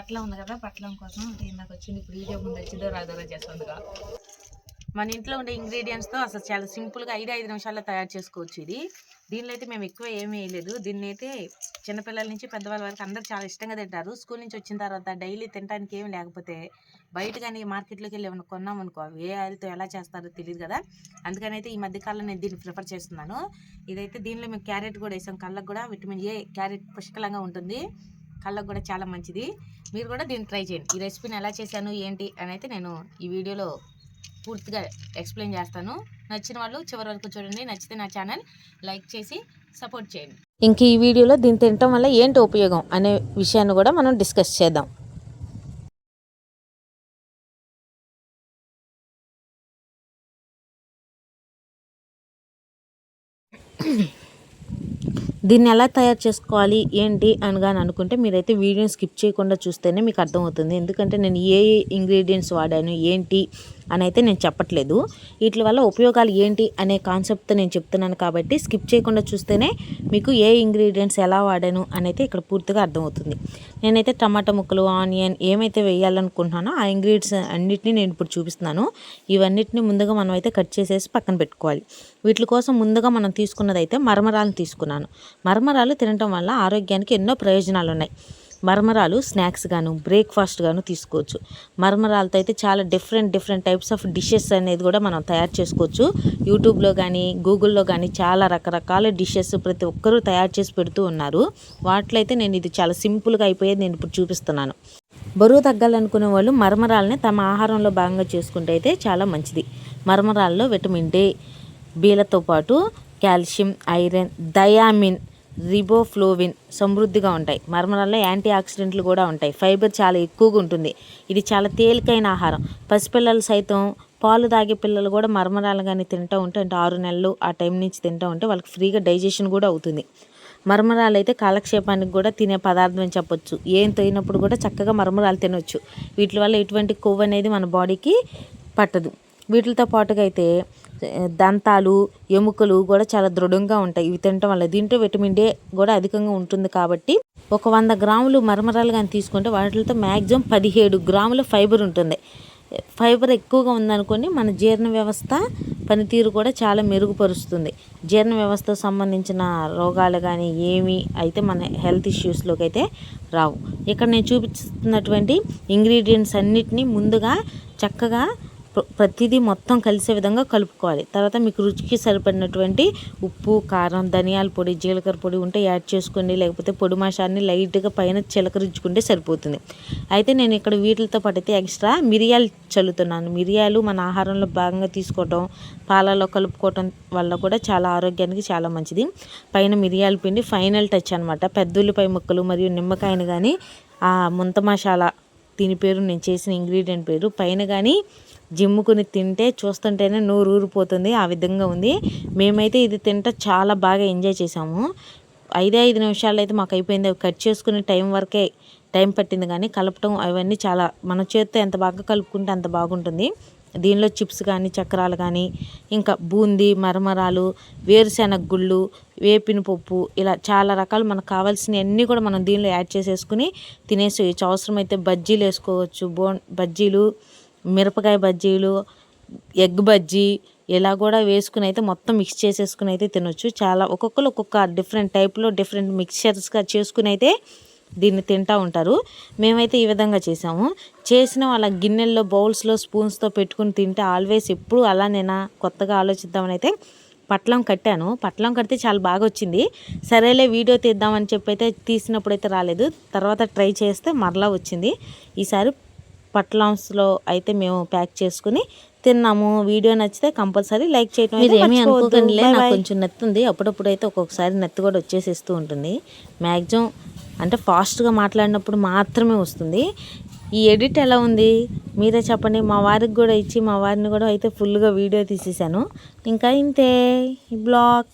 పట్లం ఉంది కదా పట్లం కోసం ఇందాక వచ్చింది. ఇప్పుడు వీడియో ముందు వచ్చిందో రాదో చేస్తుందిగా మన ఇంట్లో ఉండే ఇంగ్రీడియంట్స్తో అసలు చాలా సింపుల్గా ఐదు ఐదు నిమిషాల్లో తయారు చేసుకోవచ్చు ఇది. దీనిలో అయితే మేము ఎక్కువ ఏమీ వేయలేదు. దీన్ని అయితే చిన్నపిల్లల నుంచి పెద్దవాళ్ళ వరకు అందరూ చాలా ఇష్టంగా తింటారు. స్కూల్ నుంచి వచ్చిన తర్వాత డైలీ తినడానికి ఏమి లేకపోతే బయట కానీ మార్కెట్లోకి వెళ్ళి ఏమైనా కొన్నామనుకో ఏ ఆయిల్తో ఎలా చేస్తారో తెలియదు కదా. అందుకని అయితే ఈ మధ్యకాలంలో నేను దీన్ని ప్రిఫర్ చేస్తున్నాను. ఇదైతే దీనిలో మేము క్యారెట్ కూడా వేసాం. కళ్ళకు కూడా విటమిన్ ఏ క్యారెట్ పుష్కలంగా ఉంటుంది. కళ్ళకు కూడా చాలా మంచిది. మీరు కూడా దీన్ని ట్రై చేయండి. ఈ రెసిపీని ఎలా చేశాను ఏంటి అని అయితే నేను ఈ వీడియోలో పూర్తిగా ఎక్స్ప్లెయిన్ చేస్తాను. నచ్చిన వాళ్ళు చివరి వరకు చూడండి. నచ్చితే నా ఛానల్ లైక్ చేసి సపోర్ట్ చేయండి. ఇంక ఈ వీడియోలో దీన్ని తినటం వల్ల ఏంటి ఉపయోగం అనే విషయాన్ని కూడా మనం డిస్కస్ చేద్దాం. దీన్ని ఎలా తయారు చేసుకోవాలి ఏంటి అనగా అనుకుంటే మీరైతే వీడియోని స్కిప్ చేయకుండా చూస్తేనే మీకు అర్థమవుతుంది. ఎందుకంటే నేను ఏ ఇంగ్రీడియంట్స్ వాడాను ఏంటి అని అయితే నేను చెప్పట్లేదు. వీటి వల్ల ఉపయోగాలు ఏంటి అనే కాన్సెప్ట్ నేను చెప్తున్నాను కాబట్టి స్కిప్ చేయకుండా చూస్తేనే మీకు ఏ ఇంగ్రీడియంట్స్ ఎలా వాడాను అనేది ఇక్కడ పూర్తిగా అర్థమవుతుంది. నేనైతే టమాటా ముక్కలు ఆనియన్ ఏమైతే వేయాలనుకుంటున్నానో ఆ ఇంగ్రీడియంట్స్ అన్నిటిని నేను ఇప్పుడు చూపిస్తున్నాను. ఇవన్నిటిని ముందుగా మనం అయితే కట్ చేసేసి పక్కన పెట్టుకోవాలి. వీటి కోసం ముందుగా మనం తీసుకున్నది అయితే మరమరాలను తీసుకున్నాను. మరమరాలు తినటం వల్ల ఆరోగ్యానికి ఎన్నో ప్రయోజనాలు ఉన్నాయి మరమరాలు స్నాక్స్ గాను బ్రేక్ఫాస్ట్ గాను తీసుకోవచ్చు. మరమరాలతో అయితే చాలా different different types of dishes అనేది కూడా మనం తయారు చేసుకోవచ్చు. యూట్యూబ్లో కానీ గూగుల్లో కానీ చాలా రకరకాల డిషెస్ ప్రతి ఒక్కరూ తయారు చేసి పెడుతూ ఉన్నారు. వాటిలో అయితే నేను ఇది చాలా సింపుల్గా అయిపోయేది నేను ఇప్పుడు చూపిస్తున్నాను. బరువు తగ్గాలనుకునే వాళ్ళు మరమరాలని తమ ఆహారంలో భాగంగా చేసుకుంటే అయితే చాలా మంచిది. మరమరాల్లో విటమిన్ డే బీలతో పాటు కాల్షియం ఐరన్ దయామిన్ రిబోఫ్లోవిన్ సమృద్ధిగా ఉంటాయి. మర్మరాల్లో యాంటీ ఆక్సిడెంట్లు కూడా ఉంటాయి. ఫైబర్ చాలా ఎక్కువగా ఉంటుంది. ఇది చాలా తేలికైన ఆహారం. పసిపిల్లలు సైతం పాలు తాగే పిల్లలు కూడా మర్మరాలు కానీ తింటూ ఉంటే అంటే ఆరు నెలలు ఆ టైం నుంచి తింటూ ఉంటే వాళ్ళకి ఫ్రీగా డైజెషన్ కూడా అవుతుంది. మర్మరాలు అయితే కాలక్షేపానికి కూడా తినే పదార్థం అని చెప్పొచ్చు. ఏం తోయినప్పుడు కూడా చక్కగా మర్మరాలు తినొచ్చు. వీటి వల్ల ఎటువంటి కొవ్వు అనేది మన బాడీకి పట్టదు. వీటితో పాటుగా అయితే దంతాలు ఎముకలు కూడా చాలా దృఢంగా ఉంటాయి. ఇవి తినటం వల్ల దీంట్లో విటమిన్ డే కూడా అధికంగా ఉంటుంది కాబట్టి ఒక వంద గ్రాములు మరమరాలు కానీ తీసుకుంటే వాటితో మ్యాక్సిమం పదిహేడు గ్రాముల ఫైబర్ ఉంటుంది. ఫైబర్ ఎక్కువగా ఉందనుకోండి మన జీర్ణ వ్యవస్థ పనితీరు కూడా చాలా మెరుగుపరుస్తుంది. జీర్ణ వ్యవస్థకు సంబంధించిన రోగాలు కానీ ఏమి అయితే మన హెల్త్ ఇష్యూస్లోకి అయితే రావు. ఇక్కడ నేను చూపిస్తున్నటువంటి ఇంగ్రీడియంట్స్ అన్నిటినీ ముందుగా చక్కగా ప్రతిదీ మొత్తం కలిసే విధంగా కలుపుకోవాలి. తర్వాత మీకు రుచికి సరిపడినటువంటి ఉప్పు కారం ధనియాల పొడి జీలకర్ర పొడి ఉంటే యాడ్ చేసుకోండి. లేకపోతే పొడి మాషాన్ని లైట్గా పైన చిలకరించుకుంటే సరిపోతుంది. అయితే నేను ఇక్కడ వీటితో పాటు అయితే ఎక్స్ట్రా మిరియాలు చల్లుతున్నాను. మిరియాలు మన ఆహారంలో భాగంగా తీసుకోవటం పాలలో కలుపుకోవటం వల్ల కూడా చాలా ఆరోగ్యానికి చాలా మంచిది. పైన మిరియాల పిండి ఫైనల్ టచ్ అనమాట పెద్ద ఉల్లిపాయ ముక్కలు మరియు నిమ్మకాయని కానీ ఆ ముంత మసాలా దీని పేరు నేను చేసిన ఇంగ్రీడియంట్ పేరు. పైన కానీ జిమ్ముకుని తింటే చూస్తుంటేనే నోరు ఊరిపోతుంది ఆ విధంగా ఉంది. మేమైతే ఇది తింటే చాలా బాగా ఎంజాయ్ చేసాము ఐదే ఐదు నిమిషాలు అయితే మాకు అయిపోయింది. అవి కట్ చేసుకునే టైం వరకే టైం పట్టింది కానీ కలపటం అవన్నీ చాలా మన చేతితో ఎంత బాగా కలుపుకుంటే అంత బాగుంటుంది. దీనిలో చిప్స్ కానీ చక్రాలు కానీ ఇంకా బూందీ మరమరాలు వేరుశెనగ గుళ్ళు వేపిన పప్పు ఇలా చాలా రకాలు మనకు కావాల్సినవి అన్నీ కూడా మనం దీనిలో యాడ్ చేసేసుకుని తినేసేయచ్చు. అవసరమైతే బజ్జీలు వేసుకోవచ్చు బోన్ బజ్జీలు మిరపకాయ బజ్జీలు ఎగ్ బజ్జీ ఇలా కూడా వేసుకుని అయితే మొత్తం మిక్స్ చేసేసుకుని అయితే తినొచ్చు. చాలా ఒక్కొక్కరు ఒక్కొక్క డిఫరెంట్ టైప్లో డిఫరెంట్ మిక్చర్స్గా చేసుకుని అయితే దీన్ని తింటూ ఉంటారు. మేమైతే ఈ విధంగా చేసాము. చేసిన వాళ్ళ గిన్నెల్లో బౌల్స్లో స్పూన్స్తో పెట్టుకుని తింటే ఆల్వేస్ ఎప్పుడు అలానేనా కొత్తగా ఆలోచిద్దామని అయితే పట్లం కట్టాను. పట్లం కడితే చాలా బాగా వచ్చింది. సరేలే వీడియో తీద్దామని చెప్పి అయితే తీసినప్పుడు అయితే రాలేదు. తర్వాత ట్రై చేస్తే మరలా వచ్చింది. ఈసారి పట్లాంస్లో అయితే మేము ప్యాక్ చేసుకుని తిన్నాము. వీడియో నచ్చితే కంపల్సరీ లైక్ చేయడం మీరేమీ మర్చిపోవద్దు. అనుకోకండిలే, Bye నాకు. కొంచెం నెత్తి ఉంది అప్పుడప్పుడు అయితే ఒక్కొక్కసారి నెత్తి కూడా వచ్చేసేస్తూ ఉంటుంది. మ్యాక్సిమం అంటే ఫాస్ట్గా మాట్లాడినప్పుడు మాత్రమే వస్తుంది. ఈ ఎడిట్ ఎలా ఉంది? మీరే చెప్పండి. మా వారికి కూడా ఇచ్చి మా వారిని కూడా అయితే ఫుల్గా వీడియో తీసేసాను. ఇంకా ఇంతే. ఈ బ్లాగ్.